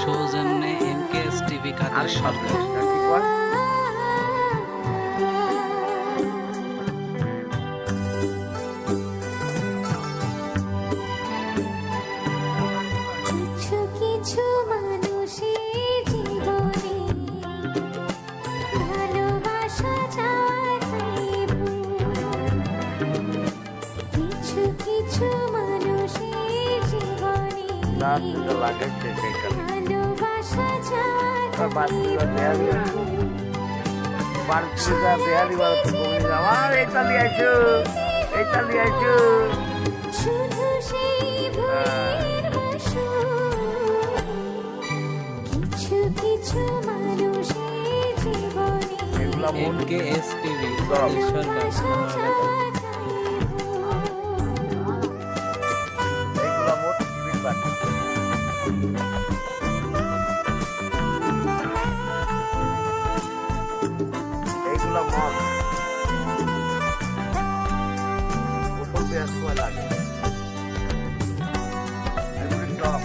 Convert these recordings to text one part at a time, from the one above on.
সৌজন্যে M K S TV Kader Sarkar. যার যেটা লাগে সে সেইটা ভালোবাসা আর বাচ্চারা যাওয়াটাই দেয়া দিবে। বাচ্চারা দেয়া দিবার তো কমে আমার এইটা নিয়ে এইটা নিয়ে আইছো। শুধু সেই ভুলের বাসর। কিছু কিছু মানুষের জীবনে এগুলা M K S TV Sarkar দেওয়ার সময় লাগে এগুলি টক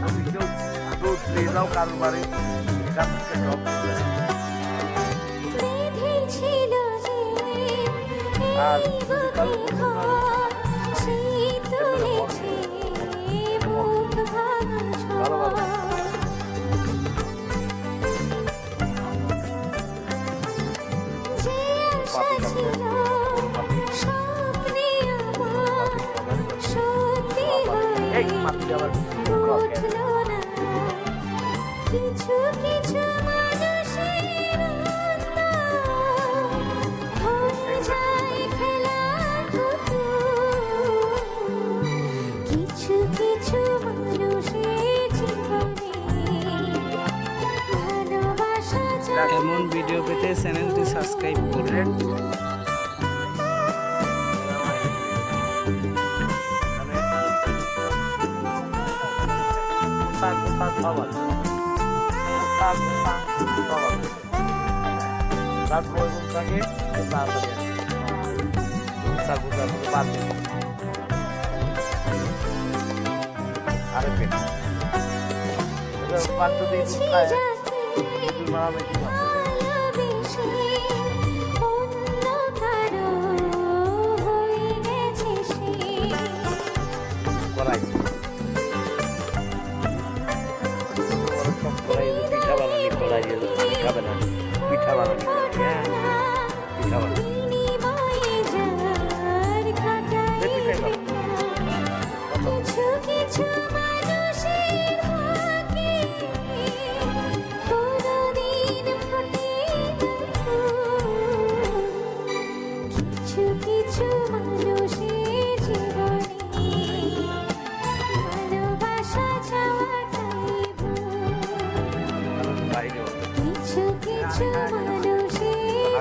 তুমি কেউ দুধ দিয়ে দাও কারোর বাড়ি থেকে টক আর এই এমন ভিডিও পেতে চ্যানেলটি সাবস্ক্রাইব করুন তাড়াতাড়ি আসে কোথা কোথা করে বাদ দিন আরে পাঁচ দিন খায় দুই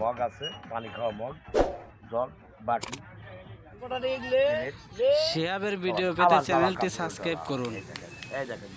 মগ আছে পানি খাওয়া মগ জল বাটি। শেয়াবের ভিডিও পেতে চ্যানেলটি সাবস্ক্রাইব করুন। এই দেখেন।